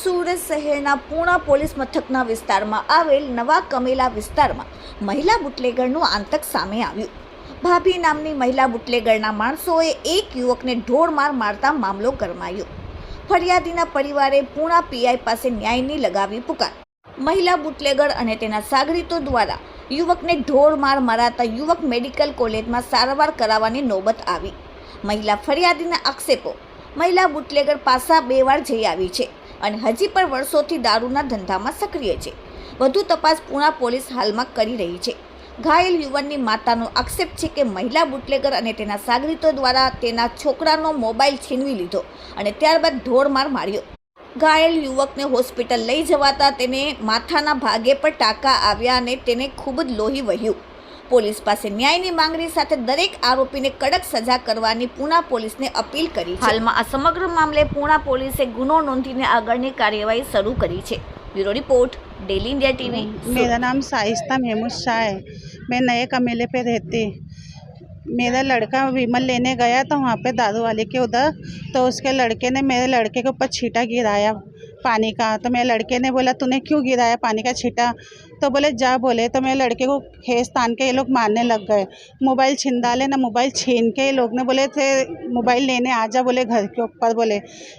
સુરત શહેરના પૂણા પોલીસ મથકના વિસ્તારમાં આવેલ નવા કમેલા વિસ્તારમાં મહિલા બુટલેગરનું આંતક સામે આવ્યું. ભાભી નામની મહિલા બુટલેગરના માણસોએ એક યુવકને ઢોર માર મારતા મામલો ગરમાયો. ફરિયાદીના પરિવારે પૂણા પીઆઈ પાસે ન્યાયની લગાવી પુકાર. મહિલા બુટલેગર અને તેના સાગરીતો દ્વારા યુવકને ઢોર માર મારાતા યુવક મેડિકલ કોલેજમાં સારવાર કરાવવાની નોબત આવી. મહિલા ફરિયાદીના આક્ષેપો, મહિલા બુટલેગર પાસા બે વાર જઈ આવી છે. અને હજી પણ વર્ષોથી દારૂના ધંધામાં સક્રિય છે. વધુ તપાસ પૂણા પોલીસ હાલમાં કરી રહી છે. ઘાયલ યુવાનની માતાનો આક્ષેપ છે કે મહિલા બુટલેગર અને તેના સાગરીતો દ્વારા તેના છોકરાનો મોબાઈલ છીનવી લીધો અને ત્યારબાદ ઢોરમાર માર્યો. ઘાયલ યુવકને હોસ્પિટલ લઈ જવાતા તેને માથાના ભાગે પર ટાંકા આવ્યા અને તેને ખૂબ જ લોહી વહ્યું. પોલીસ પાસે ન્યાયની માંગણી સાથે દરેક આરોપીને કડક સજા કરવાની પૂના પોલીસને અપીલ કરી છે હાલમાં આ સમગ્ર મામલે પૂણા પોલીસે ગુનો નોંધીને આગળની કાર્યવાહી શરૂ કરી છે bureau report daily India TV मेरा नाम साइस्ता महमूद शाह है मैं नए कमेले पे रहती मेरा लड़का विमल लेने गया तो वहाँ पे दारू वाले के उधर तो उसके लड़के ने मेरे लड़के के ऊपर छीटा गिराया पानी का। तो मेरे लड़के ने बोला, तूने क्यों गिराया पानी का छीटा? तो बोले, जा बोले। तो मेरे लड़के को खेस तान के ये लोग मारने लग गए। मोबाइल छीन डाले ना, मोबाइल छीन के ये लोग ने बोले, थे, मोबाइल लेने आ जा बोले, घर के ऊपर बोले।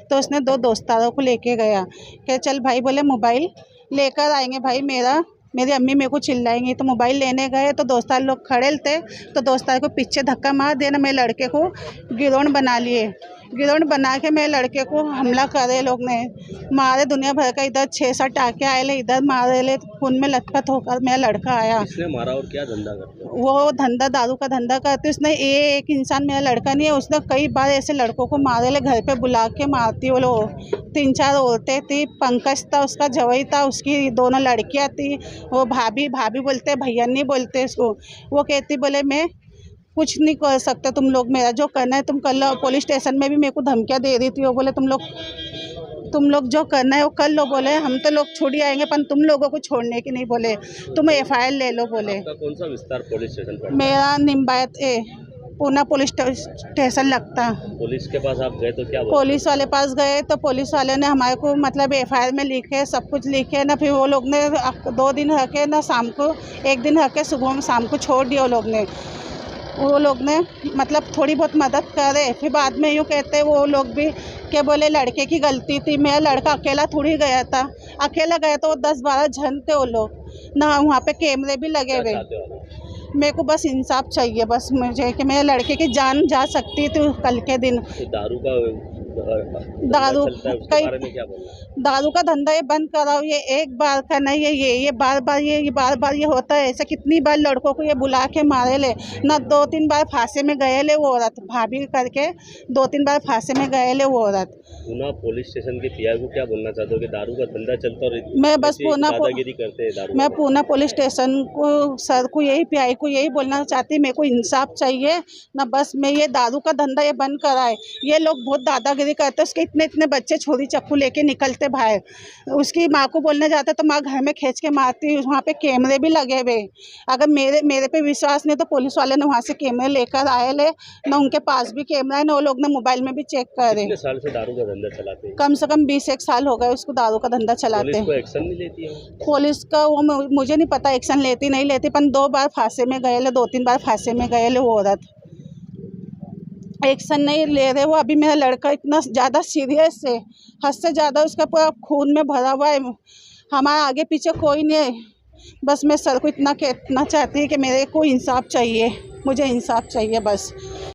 तो उसने दो दोस्तारों को लेके गया। कि चल भाई बोले, मोबाइल लेकर आएँगे भाई, मेरा, मेरी अम्मी मेरे को चिल्लाएँगी। तो मोबाइल लेने गए तो दोस्तार लोग खड़े थे। तो दोस्तार को पीछे धक्का मार दिया ना मेरे लड़के को गिरोन बना लिए। गिरोन बना के मेरे लड़के को हमला करे लोग ने। मारे दुनिया भर का इधर छः सात टाके आए ले इधर मारे ले खून में लथपथ होकर मेरा लड़का आया। किसने मारा और क्या धंधा करते वो धंधा दारू का धंधा करती उसने ये एक इंसान मेरा लड़का नहीं है उसने कई बार ऐसे लड़कों को मारे ले घर पे बुला के मारती वो लोग। तीन चार औरतें थी पंकज था उसका जवई था उसकी दोनों लड़कियाँ थी। वो भाभी भाभी बोलते भैया नहीं बोलते उसको वो कहती बोले मैं कुछ नहीं कर सकते तुम लोग मेरा जो करना है तुम कर लो पुलिस स्टेशन में भी मेरे को धमकियाँ दे रही थी वो बोले तुम लोग तुम लोग जो करना है वो कर लो बोले हम तो लोग छोड़ ही आएँगे पर तुम लोगों को छोड़ने की नहीं बोले तुम एफ़ आई ले लो बोले। कौन सा विस्तार पुलिस स्टेशन मेरा निम्बायत ए पूना पुलिस स्टेशन लगता। पुलिस के पास आप गए तो क्या पुलिस वाले पास गए तो पुलिस वाले ने हमारे को मतलब एफआईआर में लिखे सब कुछ लिखे ना फिर वो लोग ने दो दिन रखे ना शाम को एक दिन रखे सुबह में शाम को छोड़ दिया वो लोग ने। वो लोग ने मतलब थोड़ी बहुत मदद करे फिर बाद में यूँ कहते वो लोग भी कि बोले लड़के की गलती थी मेरा लड़का अकेला थोड़ी गया था। अकेला गया तो वो दस बारह जन थे वो लोग। ना वहाँ पे कैमरे भी लगे हुए? मेरे को बस इंसाफ चाहिए बस मुझे कि मेरे लड़के की जान जा सकती थी कल के दिन। तो दारू का दारू है उसके कई-? दारू का धंधा ये बंद कराओ ये एक बार का नहीं है ये ये बार बार ये ये बार बार ये होता है। ऐसा कितनी बार लड़कों को ये बुला के मारे ले? ना दो तीन बार फांसे में गए ले वो औरत भाभी करके दो तीन बार फांसे में गए ले वो औरत। पूना पुलिस स्टेशन के पीआई को क्या बोलना चाहते हो कि दारू का धंधा चलता और मैं बस पूना करते हैं दारू मैं पूना पुलिस स्टेशन को सर को यही पीआई को यही बोलना चाहती मेरे को इंसाफ चाहिए। ना बस मैं ये दारू का धंधा ये बंद कराए। ये लोग बहुत दादागिरी करते उसके इतने इतने बच्चे छोरी चप्पू लेके निकलते भाई उसकी माँ को बोलने जाते तो माँ घर में खींच के मारती वहाँ पे कैमरे भी लगे हुए अगर मेरे मेरे पे विश्वास नहीं तो पुलिस वाले ने वहाँ से कैमरे लेकर आए ले। ना उनके पास भी कैमरा है ना वो लोग ने मोबाइल में भी चेक करे। साल से दारू का धंधा चलाते हैं? कम से कम बीस एक साल हो गए उसको दारू का धंधा चलाते हैं। एक्शन नहीं लेती है? पुलिस का वो मुझे नहीं पता एक्शन लेती नहीं लेती पर दो बार फांसे में गए दो तीन बार फांसे में गए वो औरत। एक्शन नहीं ले रहे वो अभी मेरा लड़का इतना ज़्यादा सीरियस है हद से ज़्यादा उसका पूरा खून में भरा हुआ है। हमारा आगे पीछे कोई नहीं है। बस मैं सर को इतना कहना चाहती है कि मेरे को इंसाफ चाहिए मुझे इंसाफ चाहिए बस।